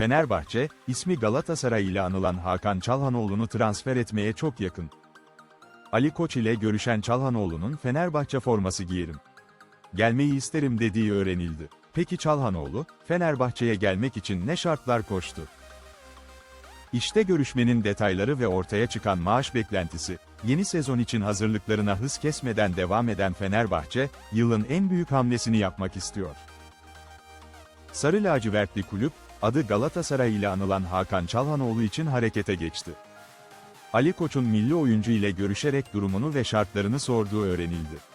Fenerbahçe, ismi Galatasaray ile anılan Hakan Çalhanoğlu'nu transfer etmeye çok yakın. Ali Koç ile görüşen Çalhanoğlu'nun Fenerbahçe forması giyerim. Gelmeyi isterim dediği öğrenildi. Peki Çalhanoğlu, Fenerbahçe'ye gelmek için ne şartlar koştu? İşte görüşmenin detayları ve ortaya çıkan maaş beklentisi. Yeni sezon için hazırlıklarına hız kesmeden devam eden Fenerbahçe, yılın en büyük hamlesini yapmak istiyor. Sarı lacivertli kulüp, adı Galatasaray ile anılan Hakan Çalhanoğlu için harekete geçti. Ali Koç'un milli oyuncu ile görüşerek durumunu ve şartlarını sorduğu öğrenildi.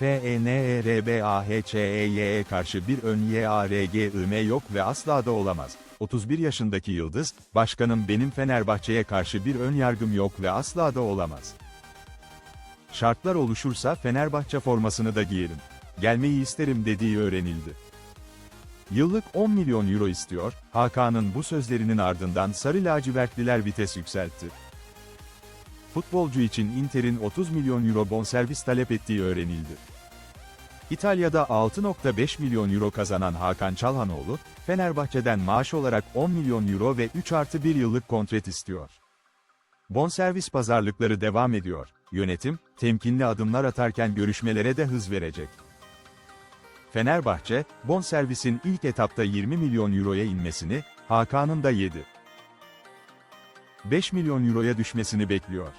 E FENERBAHÇEY'e karşı bir ön YARGIM yok ve asla da olamaz. 31 yaşındaki Yıldız, başkanım benim Fenerbahçe'ye karşı bir ön yargım yok ve asla da olamaz. Şartlar oluşursa Fenerbahçe formasını da giyerim. Gelmeyi isterim dediği öğrenildi. Yıllık 10 milyon euro istiyor, Hakan'ın bu sözlerinin ardından Sarı lacivertliler vites yükseltti. Futbolcu için Inter'in 30 milyon euro bonservis talep ettiği öğrenildi. İtalya'da 6.5 milyon euro kazanan Hakan Çalhanoğlu, Fenerbahçe'den maaş olarak 10 milyon euro ve 3 artı 1 yıllık kontrat istiyor. Bonservis pazarlıkları devam ediyor. Yönetim, temkinli adımlar atarken görüşmelere de hız verecek. Fenerbahçe, bonservisin ilk etapta 20 milyon euroya inmesini, Hakan'ın da 7. 5 milyon euroya düşmesini bekliyor.